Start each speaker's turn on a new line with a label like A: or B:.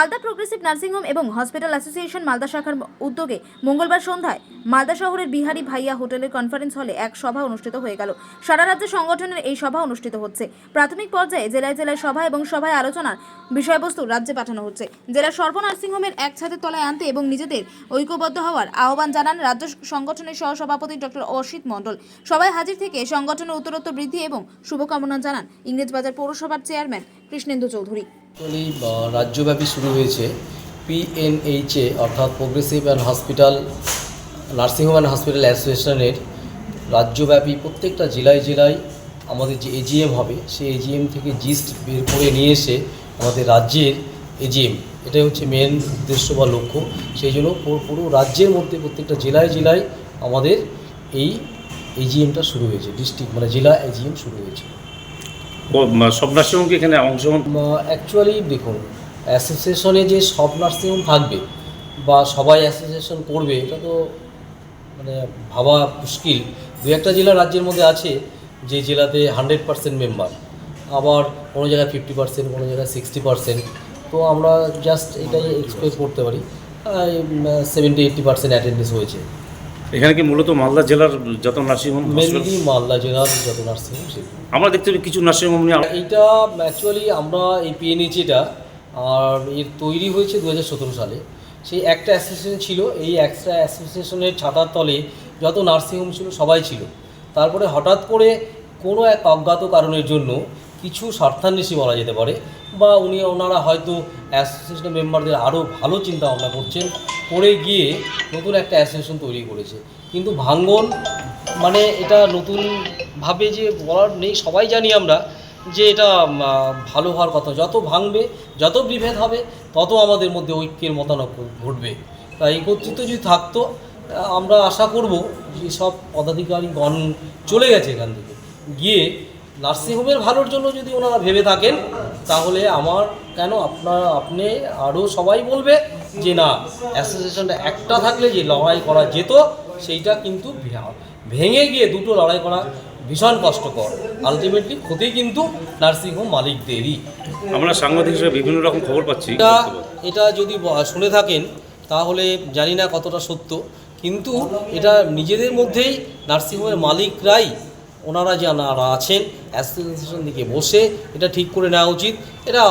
A: Malda progressive nursing home এবং hospital association Malda শাখার উদ্যোগে মঙ্গলবার সন্ধ্যায় মালদা শহরের বিহারি ভাইয়া হোটেলের কনফারেন্স হলে এক সভা অনুষ্ঠিত হয়ে গেল। সারা রাজ্যে সংগঠনের এই সভা অনুষ্ঠিত হচ্ছে। প্রাথমিক পর্যায়ে জেলায় জেলায় সভা এবং সভায় আলোচনার বিষয়বস্তু রাজ্যে পাঠানো হচ্ছে। জেলার সর্ব নার্সিংহোমের এক ছাদের তলায় আনতে এবং নিজেদের ঐক্যবদ্ধ হওয়ার আহ্বান জানান রাজ্য সংগঠনের সহসভাপতি ডক্টর অসিত মণ্ডল। সবাই হাজির থেকে সংগঠনের উত্তরোত্তর বৃদ্ধি এবং শুভকামনা জানান ইংরেজবাজার পৌরসভার চেয়ারম্যান কৃষ্ণেন্দু চৌধুরী।
B: রাজ্যব্যাপী শুরু হয়েছে পিএনএইচএ অর্থাৎ progressive and hospital nursing home and hospital অ্যাসোসিয়েশনের রাজ্যব্যাপী প্রত্যেকটা জেলায় জেলায় আমাদের যে এজিএম হবে, সেই এজিএম থেকে জিস্ট বের করে নিয়ে এসে আমাদের রাজ্যের এজিএম এটাই হচ্ছে মেন উদ্দেশ্য বা লক্ষ্য। সেই জন্য পুরো- রাজ্যের মধ্যে প্রত্যেকটা জেলায় জেলায় আমাদের এই এজিএমটা শুরু হয়েছে ডিস্ট্রিক্ট মানে জেলা এজিএম শুরু হয়েছে।
C: সব নার্সিংহোম এখানে অংশগ্রহণ
B: অ্যাকচুয়ালি দেখুন অ্যাসোসিয়েশনে যে সব নার্সিংহোম থাকবে বা সবাই অ্যাসোসিয়েশন করবে, এটা তো মানে ভাবা মুশকিল। দু একটা জেলা রাজ্যের মধ্যে আছে যে জেলাতে হান্ড্রেড পার্সেন্ট মেম্বার আবার কোনো জায়গায় ফিফটি পার্সেন্ট কোনো জায়গায় সিক্সটি পার্সেন্ট তো আমরা জাস্ট এটাই এক্সপেক্ট করতে পারি। সেভেন্টি এইট্টি পার্সেন্ট অ্যাটেন্ডেন্স হয়েছে।
C: এখানে কি মূলত মালদা জেলার যত নার্সিংহোম
B: মেনলি মালদা জেলার যত নার্সিংহোম
C: আমরা দেখতে পাই কিছু নার্সিংহোম নিয়ে
B: এইটা অ্যাকচুয়ালি আমরা এই পিএনএইচএটা আর এর তৈরি হয়েছে দু হাজার সতেরো সালে। সেই একটা অ্যাসোসিয়েশন ছিল এই একটা অ্যাসোসিয়েশনের ছাতার তলে যত নার্সিংহোম ছিল সবাই ছিল। তারপরে হঠাৎ করে কোনো এক অজ্ঞাত কারণের জন্য কিছু স্বার্থান্বেষী বলা যেতে পারে বা উনি ওনারা হয়তো অ্যাসোসিয়েশনের মেম্বারদের আরও ভালো চিন্তা ভাবনা করছেন করে গিয়ে নতুন একটা অ্যাসোসিয়েশন তৈরি করেছে। কিন্তু ভাঙ্গন মানে এটা নতুনভাবে যে বলার নেই, সবাই জানি আমরা যে এটা ভালো হওয়ার কথা। যত ভাঙবে, যত বিভেদ হবে, তত আমাদের মধ্যে ঐক্যের মতানক ঘটবে। তাই একত্রিত যদি থাকতো আমরা আশা করব যে সব পদাধিকারীগণ চলে গেছে এখান থেকে। গিয়ে নার্সিংহোমের ভালোর জন্য যদি ওনারা ভেবে থাকেন, তাহলে আমার কেন আপনার, আপনি আরও সবাই বলবে যে না অ্যাসোসিয়েশনটা একটা থাকলে যে লড়াই করা যেত সেইটা কিন্তু ভেঙে গিয়ে দুটো লড়াই করা ভীষণ কষ্টকর। আলটিমেটলি ক্ষতি কিন্তু নার্সিংহোম মালিকদেরই।
C: আমরা সাংবাদিক হিসেবে বিভিন্ন রকম খবর পাচ্ছি।
B: এটা এটা যদি শুনে থাকেন তাহলে জানি না কতটা সত্য। কিন্তু এটা নিজেদের মধ্যেই নার্সিংহোমের মালিকরাই ওনারা যারা আছেন অ্যাসোসিয়েশন দিকে বসে এটা ঠিক করে নেওয়া উচিত। এটা